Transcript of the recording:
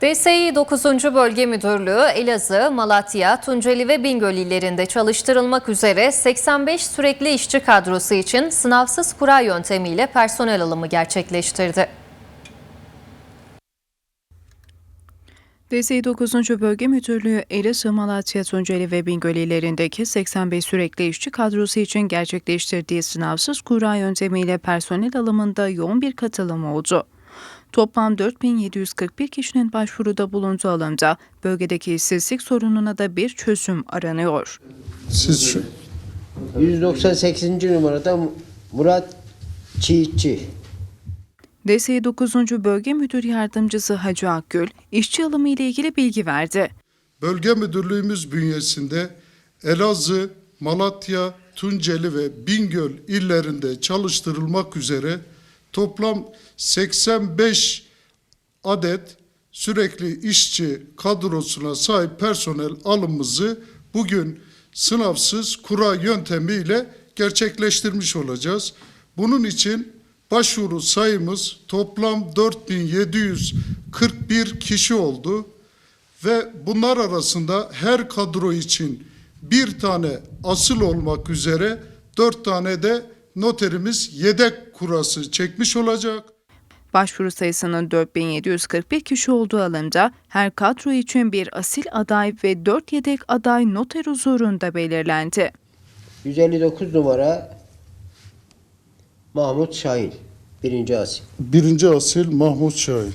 DSİ 9. Bölge Müdürlüğü Elazığ, Malatya, Tunceli ve Bingöl illerinde çalıştırılmak üzere 85 sürekli işçi kadrosu için sınavsız kura yöntemiyle personel alımı gerçekleştirdi. DSİ 9. Bölge Müdürlüğü Elazığ, Malatya, Tunceli ve Bingöl illerindeki 85 sürekli işçi kadrosu için gerçekleştirdiği sınavsız kura yöntemiyle personel alımında yoğun bir katılım oldu. Toplam 4741 kişinin başvuruda bulunduğu alımda bölgedeki işsizlik sorununa da bir çözüm aranıyor. Siz şu, 198. numarada Murat Çiğitçi. DSİ 9. Bölge Müdür Yardımcısı Hacı Akgül, işçi alımı ile ilgili bilgi verdi. bölge müdürlüğümüz bünyesinde Elazığ, Malatya, Tunceli ve Bingöl illerinde çalıştırılmak üzere toplam 85 adet sürekli işçi kadrosuna sahip personel alımımızı bugün sınavsız kura yöntemiyle gerçekleştirmiş olacağız. Bunun için başvuru sayımız toplam 4741 kişi oldu ve bunlar arasında her kadro için bir tane asıl olmak üzere dört tane de noterimiz yedek kurası çekmiş olacak. Başvuru sayısının 4741 kişi olduğu alımda her kadro için bir asil aday ve 4 yedek aday noter huzurunda belirlendi. 159 numara Mahmut Şahin. Birinci asil. Birinci asil Mahmut Şahin.